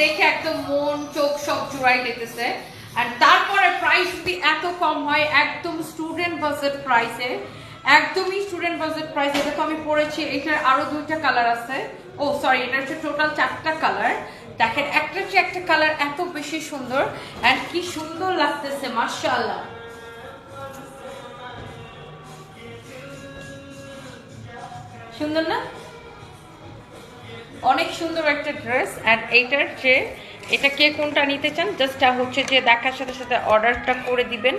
দেখে একদম মন, চোখ সব জোড়াই দিতেছে আর তারপরে প্রাইস যদি এত কম হয়, একদম স্টুডেন্ট বাজেট প্রাইসে একদমই স্টুডেন্ট বাজেট প্রাইসে তো আমি পড়েছি, এটার আরও দুইটা কালার আছে। ও সরি এটা হচ্ছে টোটাল চারটা কালার দেখেন, একটা চেয়ে একটা কালার এত বেশি সুন্দর অ্যান্ড কি সুন্দর লাগতেছে মার্শাল্লাহ সুন্দর না? অনেক সুন্দর একটা ড্রেস অ্যান্ড এইটার যে, এটা কে কোনটা নিতে চান জাস্ট হচ্ছে যে দেখার সাথে সাথে অর্ডারটা করে দিবেন।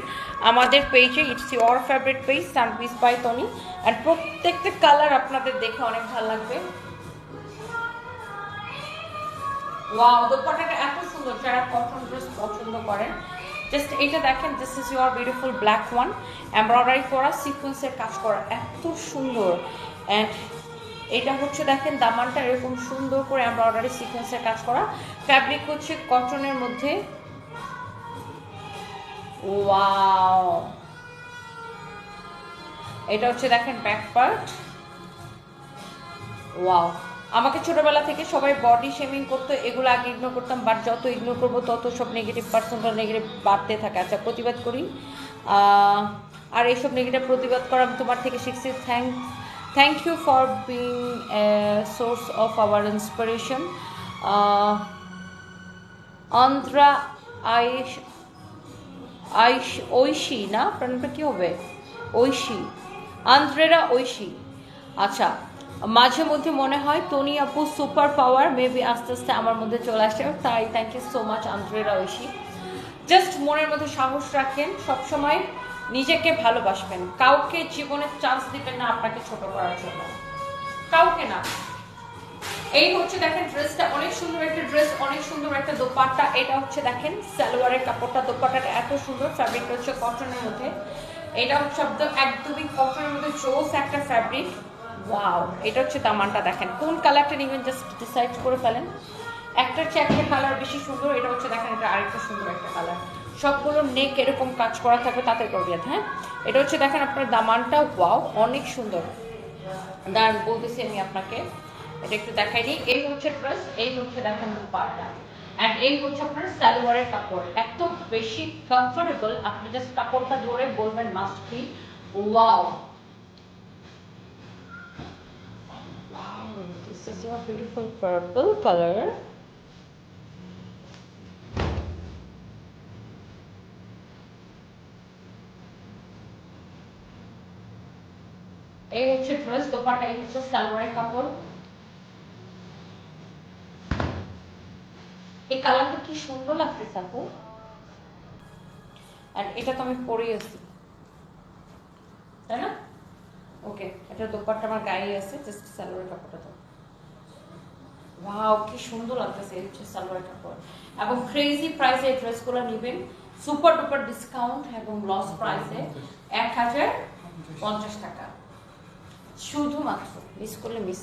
আমাদের পেজে ইটস ইউর ফেভারিট পেজ সানপিস বাই টনি অ্যান্ড প্রত্যেকটা কালার আপনাদের দেখে অনেক ভালো লাগবে। ওয়াও দোপাট্টাটা এত সুন্দর, যারা কটন ড্রেস পছন্দ করেন জাস্ট এটা দেখেন this is your beautiful black one embroidery করা সিকোয়েন্সের কাজ করা, এত সুন্দর। অ্যান্ড এটা হচ্ছে দেখেন, দামানটা এরকম সুন্দর করে এমব্রয়ডারি সিকোয়েন্সের কাজ করা। ফ্যাব্রিক হচ্ছে কটনের মধ্যে। ওয়াও এটা হচ্ছে দেখেন ব্যাক পার্ট ওয়াও আমাকে ছোটবেলা থেকে সবাই বডি শেমিং করতো, এগুলো আগে ইগনোর করতাম বাট যত ইগনোর করব, তত সব নেগেটিভ পার্সেন্টটা নেগেটিভ বাড়তে থাকে। আচ্ছা প্রতিবাদ করি। আর এইসব নেগেটিভ প্রতিবাদ করা আমি তোমার থেকে শিখছি। Thank thank you for being source of our inspiration Andhra আইস আইস ঐশী না প্রাণটা কি হবে ঐশী আন্দ্রেরা ঐশী আচ্ছা মাঝে মধ্যে মনে হয় টনি আপু সুপার পাওয়ার মেবি আস্তে আস্তে আমার মধ্যে চলে আসে তাই থ্যাংক ইউ সো মাচ আন্দ্রেরা ঐশী জাস্ট মনের মধ্যে সাহস রাখেন সবসময় নিজেকে ভালোবাসবেন। কাউকে জীবনে চান্স দিবেন না আপনাকে ছোট করার জন্য। কাউকে না। এই হচ্ছে দেখেন ড্রেসটা অনেক সুন্দর একটা ড্রেস অনেক সুন্দর একটা দোপাট্টা। এটা হচ্ছে দেখেন সালোয়ারের কাপড়টা। দোপাট্টাটা এত সুন্দর ফ্যাব্রিক হচ্ছে কটনের মধ্যে। এটা হচ্ছে একদম, একদমই কটনের মধ্যে চোস একটা ফ্যাব্রিক ওয়াও এটা হচ্ছে দামানটা দেখেন। কোন কালারটা নেবেন জাস্ট ডিসাইড করে ফেলেন। একটার চেয়ে একটা কালার বেশি সুন্দর, এটা হচ্ছে দেখেন এটা আরেকটা সুন্দর একটা কালার সবগুলো নেক এরকম কাজ করা থাকবে তাতে করবেন হ্যাঁ? এটা হচ্ছে দেখেন আপনার দামানটা ওয়াও অনেক সুন্দর। দাঁড়ান, বলতেছি আমি আপনাকে, এটা একটু দেখাই দিই। এই হচ্ছে ড্রেস এই হচ্ছে দেখেন এন্ড এই হচ্ছে আপনার সালোয়ারের কাপড়। এত বেশি কমফোর্টেবল আপনি জাস্ট কাপড়টা ধরে বলবেন must be wow This is your beautiful purple color. এই হচ্ছে ড্রেস দোপাটা এই হচ্ছে সালোয়ারের কাপড়। এই কালারটা কি সুন্দর লাগতেছে আপু। আর এটা তো আমি পরেছি তাই না? ওকে এটা দোপাট্টা আমার গায়ে আছে জাস্ট সালোয়ারের কাপড়টা তো। ওয়াও কি সুন্দর লাগতেছে, এই হচ্ছে সালোয়ার কাপড়। এবং ক্রেজি প্রাইসে এই ড্রেসগুলো নেবেন। সুপার ডুপার ডিসকাউন্ট এবং লস প্রাইসে এক হাজার পঞ্চাশ টাকা। შუნთუ მაქსუ მისკული მის